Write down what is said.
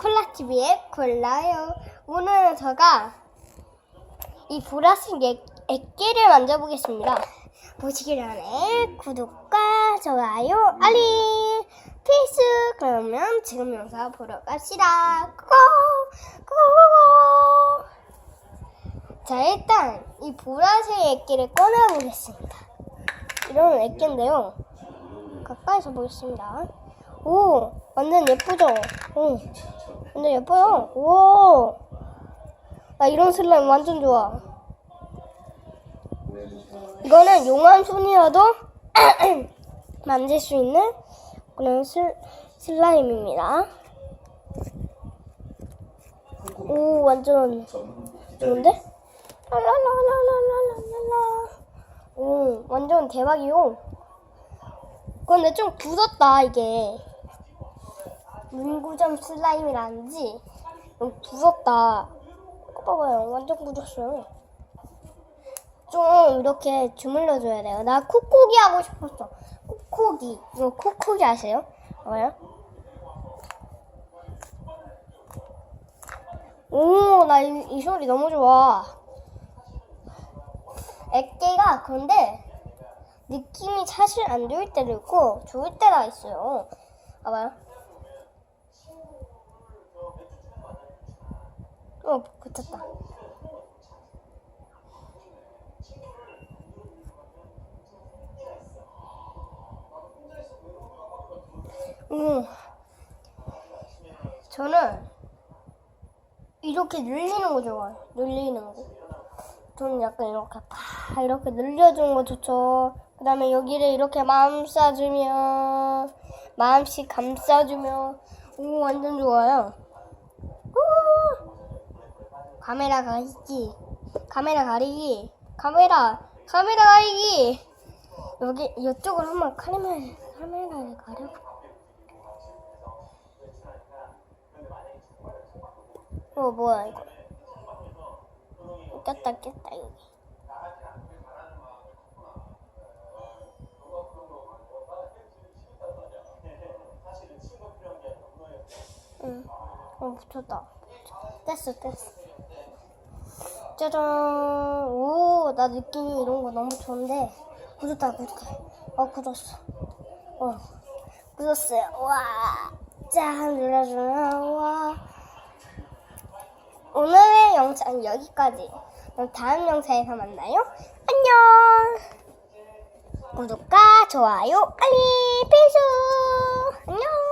콜라TV의 콜라요. 오늘은 제가 이 보라색 액, 액기를 만져보겠습니다. 보시기 전에 구독과 좋아요, 알림, 필수! 그러면 지금 영상 보러 갑시다. 고고! 고고고! 자, 일단 이 보라색 액기를 꺼내보겠습니다. 이런 액기인데요. 가까이서 보겠습니다. 오, 완전 예쁘죠? 오, 완전 예뻐요. 오, 나 이런 슬라임 완전 좋아. 이거는 용암 손이라도 만질 수 있는 그런 슬, 슬라임입니다. 오, 완전 좋은데? 랄랄랄랄랄랄랄라. 오, 완전 대박이요. 근데 좀 굳었다, 이게. 문구점 슬라임이라는지 너무 굳었다. 이거 봐봐요. 완전 굳었어요. 좀 이렇게 주물러줘야 돼요. 나 콕콕이 하고 싶었어. 콕콕이. 이거 콕콕이 아세요? 봐봐요. 오, 나이 소리 너무 좋아. 액계가 그런데 느낌이 사실 안 좋을 때도 있고 좋을 때가 있어요. 봐봐요. 어, 붙었다. 음, 저는 이렇게 늘리는 거 좋아요. 늘리는 거. 저는 약간 이렇게 파 이렇게 늘려주는 거 좋죠. 그 다음에 여기를 이렇게 마음 쏴주면 마음씩 감싸주면 오 완전 좋아요. 우! 카메라 가리기, 카메라 가리기, 카메라, 카메라 가리기. 여기 이쪽을 한번 카메라 카메라를 가려. 어 뭐야 이거? 꼈다 꼈다 여기. 응. 어 붙였다. 됐어 됐어. 짜잔. 오, 나 느낌이 이런 거 너무 좋은데. 굳었다, 굳었다. 어, 굳었어. 어, 굳었어요. 와. 짠, 눌러주면, 와. 오늘의 영상 여기까지. 그럼 다음 영상에서 만나요. 안녕. 구독과 좋아요, 알림, 필수. 안녕.